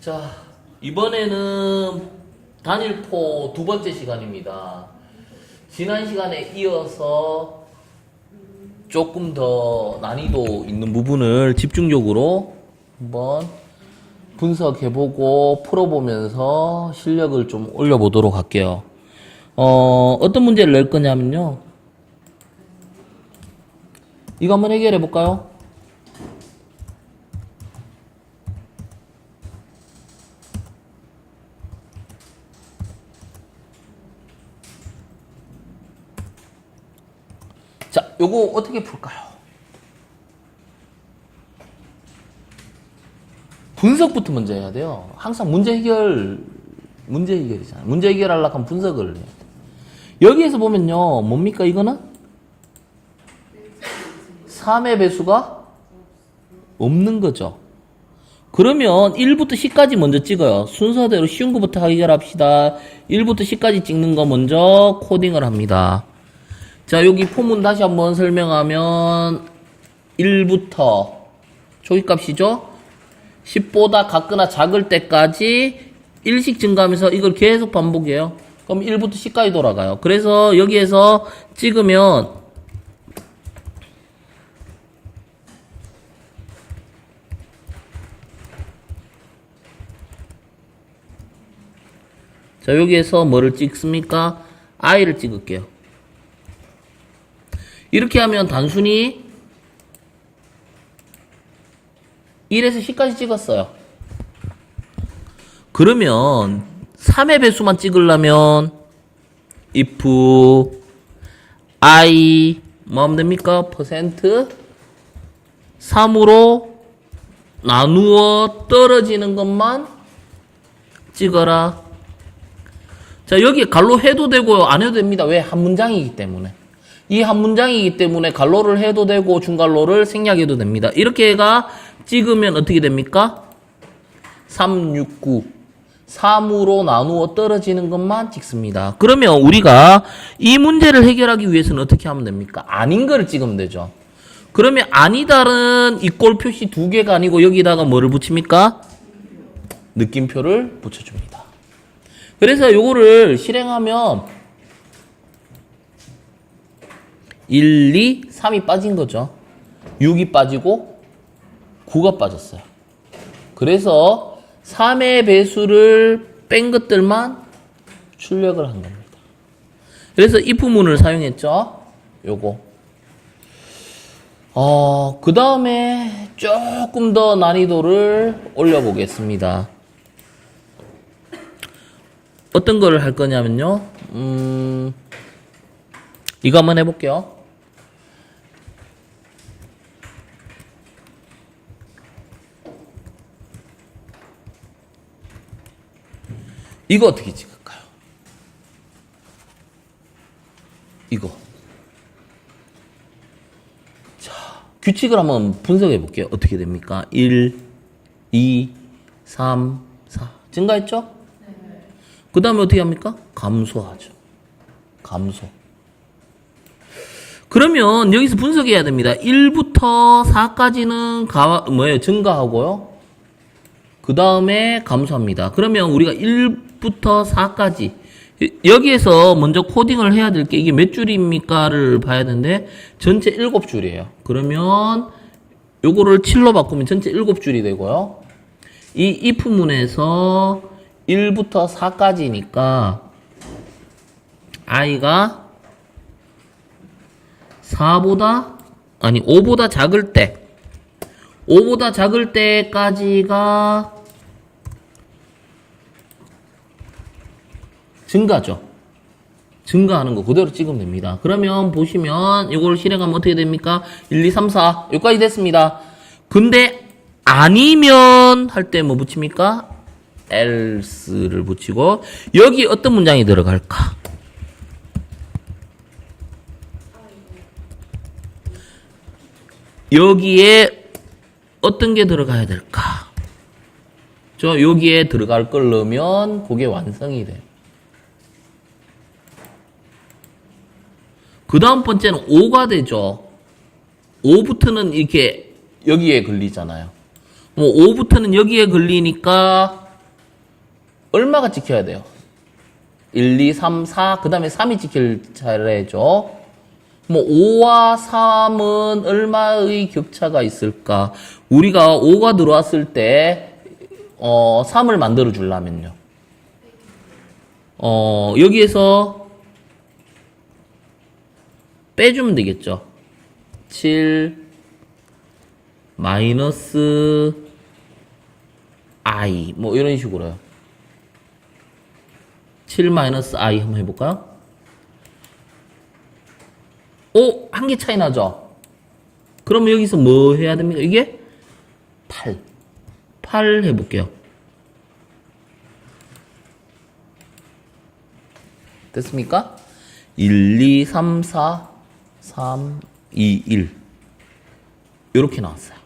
자, 이번에는 단일포 두 번째 시간입니다. 지난 시간에 이어서 조금 더 난이도 있는 부분을 집중적으로 한번 분석해보고 풀어보면서 실력을 좀 올려보도록 할게요. 어, 어떤 문제를 낼 거냐면요. 이거 한번 해결해 볼까요? 자, 요거 어떻게 풀까요? 분석부터 먼저 해야 돼요. 항상 문제 해결, 문제 해결이잖아요. 문제 해결하려고 하면 분석을 해야 돼요. 여기에서 보면요, 뭡니까, 이거는? 3의 배수가 없는 거죠. 그러면 1부터 10까지 먼저 찍어요. 순서대로 쉬운 거부터 해결합시다. 1부터 10까지 찍는 거 먼저 코딩을 합니다. 자, 여기 포문 다시 한번 설명하면 1부터 초기값이죠? 10보다 같거나 작을 때까지 1씩 증가하면서 이걸 계속 반복해요. 그럼 1부터 10까지 돌아가요. 그래서 여기에서 찍으면 자, 여기에서 뭐를 찍습니까? i를 찍을게요. 이렇게 하면 단순히 1에서 10까지 찍었어요. 그러면 3의 배수만 찍으려면 if i 뭐 하면 됩니까? 퍼센트 3으로 나누어 떨어지는 것만 찍어라. 자, 여기 갈로 해도 되고요. 안 해도 됩니다. 왜? 한 문장이기 때문에. 이 한 문장이기 때문에 갈로를 해도 되고 중갈로를 생략해도 됩니다. 이렇게가 찍으면 어떻게 됩니까? 3, 6, 9. 3으로 나누어 떨어지는 것만 찍습니다. 그러면 우리가 이 문제를 해결하기 위해서는 어떻게 하면 됩니까? 아닌 거를 찍으면 되죠. 그러면 아니다는 이꼴 표시 두 개가 아니고 여기다가 뭐를 붙입니까? 느낌표를 붙여줍니다. 그래서 요거를 실행하면 1, 2, 3이 빠진 거죠. 6이 빠지고 9가 빠졌어요. 그래서 3의 배수를 뺀 것들만 출력을 한 겁니다. 그래서 if문을 사용했죠. 요거. 어, 그 다음에 조금 더 난이도를 올려보겠습니다. 어떤 거를 할 거냐면요. 음, 이거 한번 해볼게요. 이거 어떻게 찍을까요? 이거. 자, 규칙을 한번 분석해 볼게요. 어떻게 됩니까? 1, 2, 3, 4. 증가했죠? 그 다음에 어떻게 합니까? 감소하죠. 감소. 그러면 여기서 분석해야 됩니다. 1부터 4까지는 가, 뭐예요? 증가하고요. 그 다음에 감소합니다. 그러면 우리가 1부터 4까지 여기에서 먼저 코딩을 해야 될 게 이게 몇 줄입니까를 봐야 되는데 전체 7줄이에요. 그러면 요거를 7로 바꾸면 전체 7줄이 되고요. 이 if문에서 1부터 4까지니까 i가 4보다 아니 5보다 작을 때 5보다 작을 때까지가 증가죠. 증가하는 거 그대로 찍으면 됩니다. 그러면 보시면 이걸 실행하면 어떻게 됩니까? 1, 2, 3, 4 여기까지 됐습니다. 근데 아니면 할 때 뭐 붙입니까? else를 붙이고 여기 어떤 문장이 들어갈까? 여기에 어떤 게 들어가야 될까? 저 여기에 들어갈 걸 넣으면 그게 완성이 돼 그 다음 번째는 5가 되죠. 5부터는 이렇게 여기에 걸리잖아요. 뭐 5부터는 여기에 걸리니까 얼마가 찍혀야 돼요? 1, 2, 3, 4, 그 다음에 3이 찍힐 차례죠. 뭐 5와 3은 얼마의 격차가 있을까? 우리가 5가 들어왔을 때 어, 3을 만들어 주려면요. 어, 여기에서 빼주면 되겠죠. 7 마이너스 i 뭐 이런 식으로요. 7 마이너스 i 한번 해볼까요? 오, 한 개 차이 나죠? 그러면 여기서 뭐 해야 됩니까? 이게 8. 8 해볼게요. 됐습니까? 1, 2, 3, 4, 3, 2, 1. 이렇게 나왔어요.